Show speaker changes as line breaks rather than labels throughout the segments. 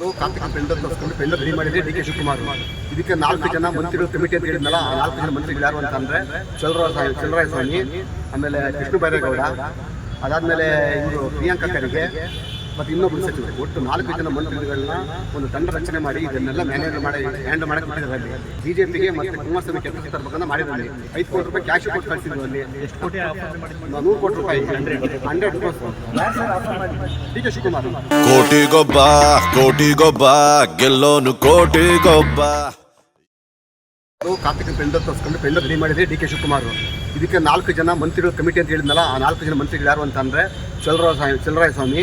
Karthik tender ತರಿಸ್ಕೊಂಡು tender ready ಮಾಡಿದ್ರೆ D K Shivakumar. ಇದಕ್ಕೆ ನಾಲ್ಕು ಜನ ಮಂತ್ರಿಗಳು, ಕಮಿಟಿ ಅಂತ ಹೇಳಿದ್ನಲ್ಲ ಆ ನಾಲ್ಕು ಜನ ಮಂತ್ರಿಗಳು ಯಾರು ಅಂತಂದ್ರೆ ಚಲರಾಯ ಚಲರಾಯ ಸ್ವಾಮಿ, ಆಮೇಲೆ ಕೃಷ್ಣ ಬೈರೇಗೌಡ ಅದಾದ್ಮೇಲೆ ಇವರು ಪ್ರಿಯಾಂಕಾ ಖರ್ಗೆ. ಮತ್ತೆ ಇನ್ನೊಬ್ಬರು ಸಚಿವರು. ಒಟ್ಟು ನಾಲ್ಕು ಜನ ಮಂತ್ರಿಗಳನ್ನ ಒಂದು ತಂಡ ರಚನೆ ಮಾಡಿ ಇದನ್ನೆಲ್ಲ ಮ್ಯಾನೇಜ್ ಮಾಡಿ ಹ್ಯಾಂಡಲ್ ಮಾಡಕ್ಕೆ ಮಾಡಿದ್ದಾರೆ ಅಲ್ಲಿ. ಬಿಜೆಪಿಗೆ ಮತ್ತೆ ಕುಮಾರಸ್ವಾಮಿ ಕೆಲಸ ತರಬೇಕಂತ ಮಾಡಿದ್ದಾರೆ ಐದು ಕೋಟಿ ರೂಪಾಯಿ ಕ್ಯಾಶ್ ಕೊಟ್ಟು ಕಳಿಸಿದ್ರು ಅಲ್ಲಿ.
ಎಷ್ಟು ಕೋಟಿ
ನೂರು ಕೋಟಿ ರೂಪಾಯಿ hundred. D K Shivakumar.
Kotigobba Kotigobba ಗೆಲ್ಲೋನು Kotigobba
ಗೊಬ್ಬ. ಕಾರ್ತಿಕ್ ಪೆಂಡರ್ ತೋರಿಸ್ಕೊಂಡು ಪೆಂಡರ್ ರೆಡಿ ಮಾಡಿದ್ರೆ ಡಿ ಕೆ ಶಿವಕುಮಾರ್. ಇದಕ್ಕೆ ನಾಲ್ಕು ಜನ ಮಂತ್ರಿಗಳು ಕಮಿಟಿ ಅಂತ ಹೇಳಿದ್ನಲ್ಲ ಆ ನಾಲ್ಕು ಜನ ಮಂತ್ರಿಗಳು ಯಾರು ಅಂತ ಅಂದರೆ ಚಲರಾಯ ಚಲರಾಯ ಸ್ವಾಮಿ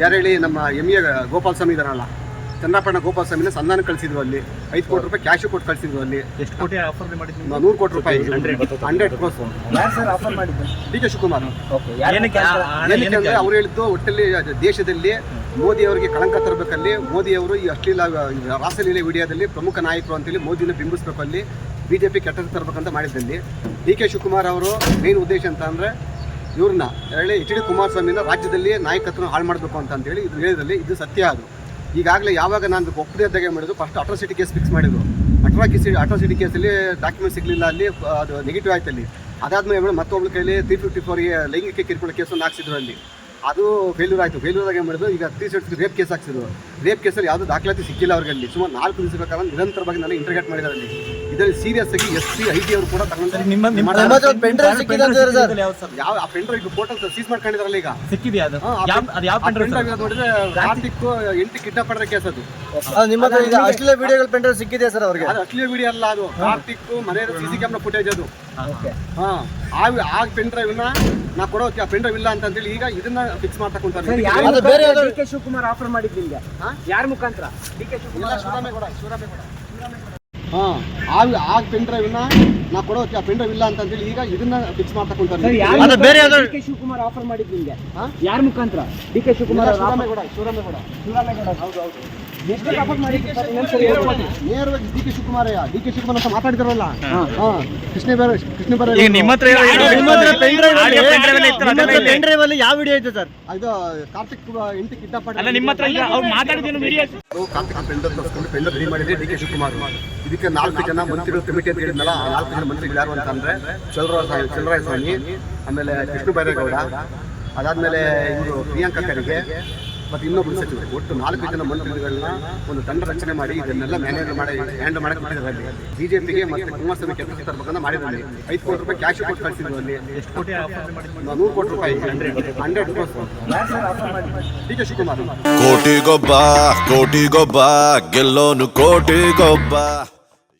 ಯಾರು ಹೇಳಿ ನಮ್ಮ ಎಂ ಎ ಗೋಪಾಲ ಸ್ವಾಮಿ ಇದಾರಲ್ಲ ಚಂದ್ರಪಣ್ಣ ಗೋಪಾಲ ಸ್ವಾಮಿನ ಸಂಧಾನ ಕಳಿಸಿದ್ರು ಅಲ್ಲಿ. ಐದು ಕೋಟಿ ರೂಪಾಯಿ ಕ್ಯಾಶು ಕೊಟ್ಟು ಕಳಿಸಿದ್ರು ಅಲ್ಲಿ.
ಎಷ್ಟು ಕೋಟಿ ಆಫರ್ ಮಾಡಿದ್ರು ನೀವು?
ನೂರು ಕೋಟಿ ರೂಪಾಯಿ. ಹಂಡ್ರೆಡ್ ಕ್ರೋಸ್
ಯಾರು ಆಫರ್ ಮಾಡಿದ್ದು?
D K Shivakumar.
ಓಕೆ
ಏನಕ್ಕೆ
ಅವ್ರು ಹೇಳಿದ್ದು ಒಟ್ಟಲ್ಲಿ ದೇಶದಲ್ಲಿ ಮೋದಿ ಅವರಿಗೆ ಕಳಂಕ ತರಬೇಕಲ್ಲಿ ಮೋದಿ ಅವರು ಈ ಅಶ್ಲೀಲ ರಾಸಲೀಲೆ ವಿಡಿಯೋದಲ್ಲಿ ಪ್ರಮುಖ ನಾಯಕರು ಅಂತೇಳಿ ಮೋದಿನ ಬಿಂಬಿಸ್ಬೇಕಲ್ಲಿ ಬಿಜೆಪಿ ಕೆಟ್ಟ ತರಬೇಕಂತ ಮಾಡಿದ್ದಲ್ಲಿ. ಡಿ ಕೆ ಶಿವಕುಮಾರ್ ಅವರು ಮೇನ್ ಉದ್ದೇಶ ಅಂತ ಅಂದ್ರೆ ಇವ್ರನ್ನ ಹೇಳಿ ಎಚ್ ಡಿ ಕುಮಾರಸ್ವಾಮಿನ ರಾಜ್ಯದಲ್ಲಿ ನಾಯಕತ್ವ ಹಾಳು ಮಾಡಬೇಕು ಅಂತ ಅಂತೇಳಿ ಇದು ಹೇಳಿದಲ್ಲಿ ಇದು ಸತ್ಯ ಅದು. ಈಗಾಗಲೇ ಯಾವಾಗ ನಾನು ಒಪ್ಪದೇ ಇದ್ದಾಗ ಮಾಡಿದ್ರು? ಫಸ್ಟ್ ಅಟ್ರಾಸಿಟಿ ಕೇಸ್ ಫಿಕ್ಸ್ ಮಾಡಿದ್ರು. ಅಟ್ರಾಕಿಸಿ ಅಟ್ರಾಸಿಟಿ ಕೇಸಲ್ಲಿ ಡಾಕ್ಯುಮೆಂಟ್ ಸಿಗಲಿಲ್ಲ ಅಲ್ಲಿ, ಅದು ನೆಗೆಟಿವ್ ಆಯ್ತು ಅಲ್ಲಿ. ಅದಾದ್ಮೇಲೆ ಮತ್ತೊಬ್ಳ ಕೈಯಲ್ಲಿ ತ್ರೀ ಫಿಫ್ಟಿ ಫೋರ್ಗೆ ಲೈಂಗಿಕ ಕಿರುಕುಳ ಕೇಸನ್ನು ಹಾಕ್ಸಿದ್ರು ಅಲ್ಲಿ. ಅದು ಫೇಲ್ಯೂರ್ ಆಯಿತು. ಫೇಲ್ಯೂರ್ ಆಗಿ ಮಾಡಿದ್ರು? ಈಗ ತ್ರೀ ಸೆಟ್ಸ್ ರೇಪ್ ಕೇಸ್ ಹಾಕ್ಸಿದ್ರು. ರೇಪ್ ಕೇಸಲ್ಲಿ ಯಾವುದೂ ದಾಖಲಾತಿ ಸಿಕ್ಕಿಲ್ಲ ಅವ್ರಿಗೆ ಅಲ್ಲಿ. ಸುಮಾರು ನಾಲ್ಕು ದಿವಸ ಬೇಕಾದ್ರೆ ನಿರಂತರವಾಗಿ ನಾನು ಇಂಟರ್ಗೇಟ್ ಮಾಡಿದ್ದಾರೆ ಅಲ್ಲಿ. ಇದರಲ್ಲಿ ಸೀರಿಯಸ್ ಆಗಿ ಎಸ್ ಪಿ ಐ ಟಿ ಅವರು ಕೂಡ ತಗೊಂಡು
ನಿಮ್ಮ ನಿಮ್ಮ
ನಮ್ಮ ಹತ್ರ ಒಂದು pen ಸಿಕ್ಕಿದೆ ಅಂತ ಹೇಳಿದ್ರೆ ಸರ್.
ಯಾವ್ದು ಸರ್
ಯಾವ ಆ ಫೋಟೋ ಸೀಸ್ ಮಾಡ್ಕೊಂಡಿದ್ರಲ್ಲ ಈಗ?
ಸಿಕ್ಕಿದೆಯಾ ಅದು? ಯಾವ ಅದು ಯಾವ
ಆ
ಪೆಂಡ್ರೈವ್
pen drive ನೋಡಿದ್ರೆ ಕಾರ್ತಿಕ್ ಎಂಟು ಕಿಡ್ನಾಪ್ ಕೇಸ್ ಅದು.
ಅದು ನಿಮ್ಮ ಹತ್ರ ಈಗ ಅಶ್ಲೀಲ ವಿಡಿಯೋಗಳು ಪೆಂಡ್ರೈವ್ ಸಿಕ್ಕಿದೆ ಸರ್ ಅವ್ರಿಗೆ?
ಅದು ಅಶ್ಲೀಲ ವಿಡಿಯೋ ಅಲ್ಲ ಅದು. ಕಾರ್ತಿಕ್ ಮನೆ ಸಿಸಿ ಕ್ಯಾಮ್ರಾ ಫುಟೇಜ್ ಅದು. ಹಾ. ಆ ಆ ಪೆನ್ ಡ್ರೈವ್ನ ನಾ ಕೊಡೋ ಆ ಪೆಂಡ್ರೈವ್ ಇಲ್ಲ ಅಂತ ಅಂತೇಳಿ ಈಗ ಇದನ್ನ ಫಿಕ್ಸ್ ಮಾಡ್ತಾ ಕುಂತಾರೆ
ಅದು ಬೇರೆ ಯಾವ್ದೋ
ಡಿ ಕೆ ಶಿವಕುಮಾರ್ ಆಫರ್ ಮಾಡಿದ್ ನಿಮ್ಗೆ? ಯಾರ ಮುಖಾಂತರ? ಡಿ ಕೆ ಶಿವಕುಮಾರ್
ಶಿವರಾಮೇಗೌಡ ಶಿವರಾಮೇಗೌಡ ಆ ಆ ಪೆನ್ ಡ್ರೈವ್ ನ ಕೊಡೋ ಪೆನ್ ಡ್ರೈವ್ ಇಲ್ಲ ಅಂತ ಹೇಳಿ ಈಗ ಇದನ್ನ ಫಿಕ್ಸ್ ಮಾಡ್ತಾ ಕುಂತಾರೆ
ಯಾರ
ಅದು ಬೇರೆ
ಡಿ ಕೆ ಶಿವಕುಮಾರ್ ಆಫರ್ ಮಾಡಿದ್ ನಿಮ್ಗೆ? ಯಾರ ಮುಖಾಂತರ? D K Shivakumar
Shivaramegowda Shivaramegowda.
Shivaramegowda ಹೌದು ಹೌದು.
ನೇರವಾಗಿ ಡಿ ಕೆ ಶಿವಕುಮಾರಯ್ಯ ಡಿ ಕೆ ಶಿವಕುಮಾರ್ ಅಂತ ಮಾತಾಡಿದಾರಲ್ಲ ಕೃಷ್ಣ ಬೇರೆ ಕೃಷ್ಣ ಬೇರೆ
ನಿಮ್ಮ ಹತ್ರ
ಅಲ್ಲಿ- ಯಾವ ವಿಡಿಯೋ ಐತೆ ಸರ್?
ಇದು ಕಾರ್ತಿಕ್ ಎಂಟು ಕಿಡ್ನಾಪ್
ಅಲ್ಲ ನಿಮ್ಮ ಹತ್ರ ಈಗ ಅವ್ರು ಮಾತಾಡಿದ್ದೇನು ವಿಡಿಯೋ
ನಾವು ಕಾರ್ತಿಕ್ ಟೆಂಡರ್ ತರಿಸ್ಕೊಂಡು ಟೆಂಡರ್ ರೆಡಿ ಮಾಡಿದ್ರೆ ಡಿ ಕೆ ಶಿವಕುಮಾರ್. ಇದಕ್ಕೆ ನಾಲ್ಕು ಜನ ಮಂತ್ರಿಗಳು ಕಮಿಟಿ ಅಂತ ಹೇಳಿದ್ನಲ್ಲ ಆ ನಾಲ್ಕು ಮಂತ್ರಿಗಳು ಯಾರು ಅಂತಂದ್ರೆ ಚಲರಾಯ ಚಲರಾಯ ಸ್ವಾಮಿ ಆಮೇಲೆ ಕೃಷ್ಣ ಬೈರೇಗೌಡ ಅದಾದ್ಮೇಲೆ ಇವರು ಪ್ರಿಯಾಂಕಾ ಖರ್ಗೆ ಮತ್ತು ಇನ್ನೊಬ್ಬರು ಸಚಿವರು. ಒಟ್ಟು ನಾಲ್ಕು ಜನ ಮಂತ್ರಿಗಳನ್ನ ಒಂದು ತಂಡ ರಚನೆ ಮಾಡಿ ಇದನ್ನೆಲ್ಲ ಮ್ಯಾನೇಜ್ ಮಾಡಿ ಹ್ಯಾಂಡಲ್ ಮಾಡಕ್ಕೆ ಮಾಡಿದ್ದಾರೆ ಅಲ್ಲಿ. ಬಿಜೆಪಿಗೆ ಮತ್ತು ಕುಮಾರಸ್ವಾಮಿ ಕೆಲಸ ತರಬೇಕಂತ ಮಾಡಿದ್ದಾರೆ ಐದು ಕೋಟಿ ರೂಪಾಯಿ ಕ್ಯಾಶ್ ಕೊಟ್ಟು ಕಳಿಸಿದ್ರು ಅಲ್ಲಿ.
ಎಷ್ಟು ಕೋಟಿ
ನೂರು ಕೋಟಿ ರೂಪಾಯಿ. Hundred hundred D K Shivakumar.
Kotigobba Kotigobba ಗೆಲ್ಲೋನು Kotigobba